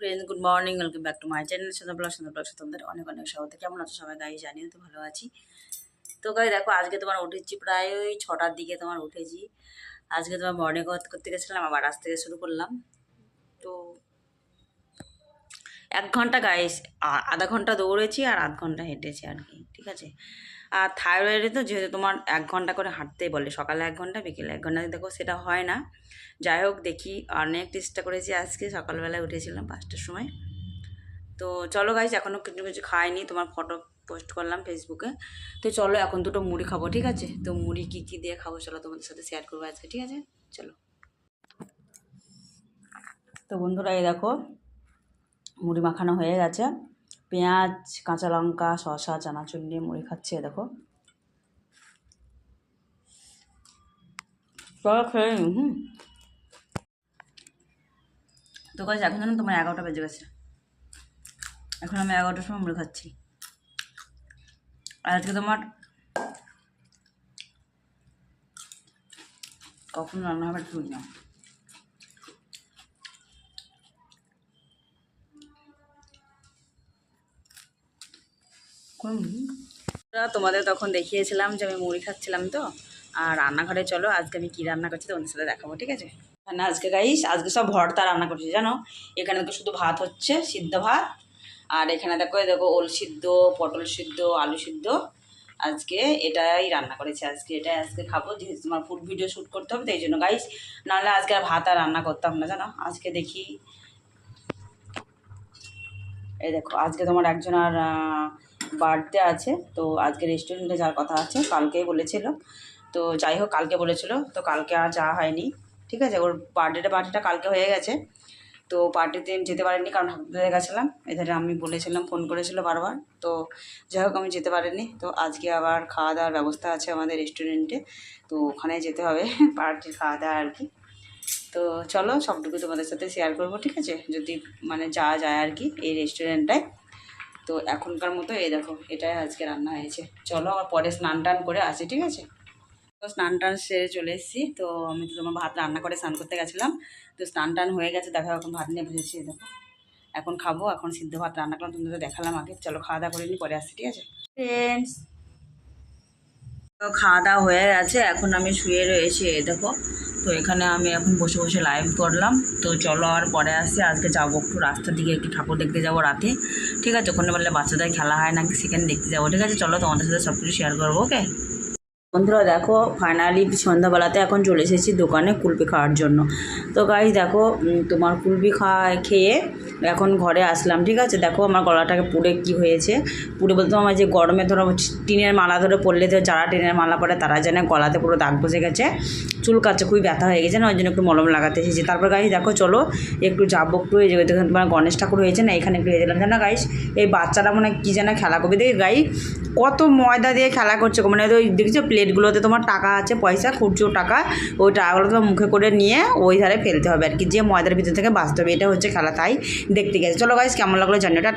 Friends good morning welcome back to my channel সুন্দর blog সুন্দর blog তোমাদের অনেক অনেক স্বাগত। কেমন আছো সবাই? গাই জানিও তো ভালো আছি। তো গাই দেখো, আজকে তোমার উঠেছি প্রায় ওই ছটার দিকে তোমার উঠেছি। আজকে তোমার মর্নিং ওয়াক করতে গেছিলাম, আবার আজ থেকে শুরু করলাম। তো এক ঘণ্টা গায়ে আধা ঘণ্টা দৌড়েছি আর আধ ঘণ্টা হেঁটেছি আর কি। ঠিক আছে? আর থাইরয়েডে তো যেহেতু তোমার এক ঘণ্টা করে হাঁটতেই বলে, সকালে এক ঘণ্টা, বিকেলে এক ঘণ্টা, দেখো সেটা হয় না। যাই হোক, দেখি অনেক চেষ্টা করেছি আজকে, সকালবেলায় উঠেছিলাম পাঁচটার সময়। তো চলো গাইজ এখনও কিছু কিছু খাইনি, তোমার ফটো পোস্ট করলাম ফেসবুকে তো চলো এখন দুটো মুড়ি খাব, ঠিক আছে? তো মুড়ি কী কী দিয়ে খাব চলো তোমাদের সাথে শেয়ার করব আজকে, ঠিক আছে? চলো। তো বন্ধুরা, এই দেখো, মুড়ি মাখানো হয়ে গেছে। পেঁয়াজ কাঁচা লঙ্কা শসা চানাচুর নিয়ে মুড়ি খাচ্ছে দেখো। খেয়ে নিই, হুম। তো কাজ এখন জানো তোমার এগারোটা বেজে গেছে। এখন আমি এগারোটার সময় মুড়ি খাচ্ছি। আর আজকে তোমার কখন রান্না হবে ঠিক তোমাদের তখন দেখিয়েছিলাম যে আমি মুড়ি খাচ্ছিলাম তো। আর রান্নাঘরে চলো, আজকে আমি কী রান্না করছি তোমাদের সাথে দেখাবো, ঠিক আছে? না, আজকে গাইস আজকে সব ভর্তা রান্না করছি, জানো? এখানে দেখো শুধু ভাত হচ্ছে, সিদ্ধ ভাত। আর এখানে দেখো দেখো ওল সিদ্ধ, পটল সিদ্ধ, আলু সিদ্ধ। আজকে এটাই রান্না করেছি, আজকে এটাই আজকে খাব। যেহেতু তোমার ফুড ভিডিও শ্যুট করতে হবে তো এই জন্য গাইস নাহলে আজকে আর ভাত আর রান্না করতাম না, জানো? আজকে দেখি। এই দেখো, আজকে তোমার একজন আর বার্থডে আছে, তো আজকে রেস্টুরেন্টে যাওয়ার কথা আছে, কালকেই বলেছিল। তো যাই হোক, কালকে বলেছিল, তো কালকে আর যাওয়া হয়নি। ঠিক আছে, ওর বার্থডেটা পার্টিটা কালকে হয়ে গেছে। তো পার্টিতে যেতে পারিনি, কারণ হাসপাতালে গেছিলাম। এধারে আমি বলেছিলাম ফোন করেছিল বারবার। তো যাই হোক, আমি যেতে পারিনি। তো আজকে আবার খাওয়া দাওয়ার ব্যবস্থা আছে আমাদের রেস্টুরেন্টে তো ওখানে যেতে হবে পার্টির খাওয়া দাওয়া আর কি। তো চলো, সবটুকু তোমাদের সাথে শেয়ার করব, ঠিক আছে? যদি মানে যাওয়া যায় আর কি, এই রেস্টুরেন্টটায় তো এখনকার মতো এই দেখো, এটাই আজকে রান্না হয়েছে। চলো আবার পরে স্নান টান করে আসি, ঠিক আছে? তো স্নান টান সেরে চলে এসেছি। তো আমি তো তোমার ভাত রান্না করে স্নান করতে গেছিলাম। তো স্নান টান হয়ে গেছে, দেখো এখন ভাত নিয়ে বসেছি দেখো। এখন খাব, এখন সিদ্ধ ভাত রান্না করলাম, তোমাদের দেখালাম আগে। চলো খাওয়া দাওয়া করে নিই পরে আসছি ঠিক আছে? তো খাওয়া দাওয়া হয়ে গেছে, এখন আমি শুয়ে রয়েছি, এই দেখো। তো এখানে আমি এখন বসে বসে লাইভ করলাম। তো চলো আর পরে আসি। আজকে যাব একটু রাস্তার দিকে, একটু ঠাকুর দেখতে যাব রাতে। ঠিক আছে? ওখানে বললে বাচ্চাদের খেলা হয় নাকি সেখানে দেখতে যাব। ঠিক আছে? চলো তোমাদের সাথে সব কিছু শেয়ার করব ওকে বন্ধুরা দেখো ফাইনালি সন্ধ্যাবেলাতে এখন চলে এসেছি দোকানে কুলপি খাওয়ার জন্য। তো গাই দেখো তোমার কুলপি খাওয়া খেয়ে এখন ঘরে আসলাম, ঠিক আছে? দেখো আমার গলাটাকে পুড়ে কি হয়েছে। পুড়ে বলতে আমার যে গরমে ধরো টিনের মালা ধরে পড়লে তো যারা টিনের মালা পরে তারা জানে গলাতে পুরো দাগ বসে গেছে। চুল কাছে খুবই ব্যথা হয়ে গেছে না, ওই জন্য একটু মলম লাগাতে এসেছি। তারপর গাইস দেখো, চলো, একটু যাব একটু, এই দেখুন তোমার গণেশ ঠাকুর হয়েছে না, এখানে একটু গেছিলাম জানো গাইস এই বাচ্চারা মনে কী যেন খেলা করবে। দেখে গাই কত ময়দা দিয়ে খেলা করছে মানে ওই দেখছ প্লেটগুলোতে তোমার টাকা আছে, পয়সা, খুচরো টাকা ওই টাকাগুলো তোমার মুখে করে নিয়ে ওই ধারে ফেলতে হবে আর কি। যে ময়দার ভিতর থেকে বাঁচতে হবে, এটা হচ্ছে খেলা, তাই দেখতে গেছে। চলো গাইস কেমন লাগল জানি টাটা।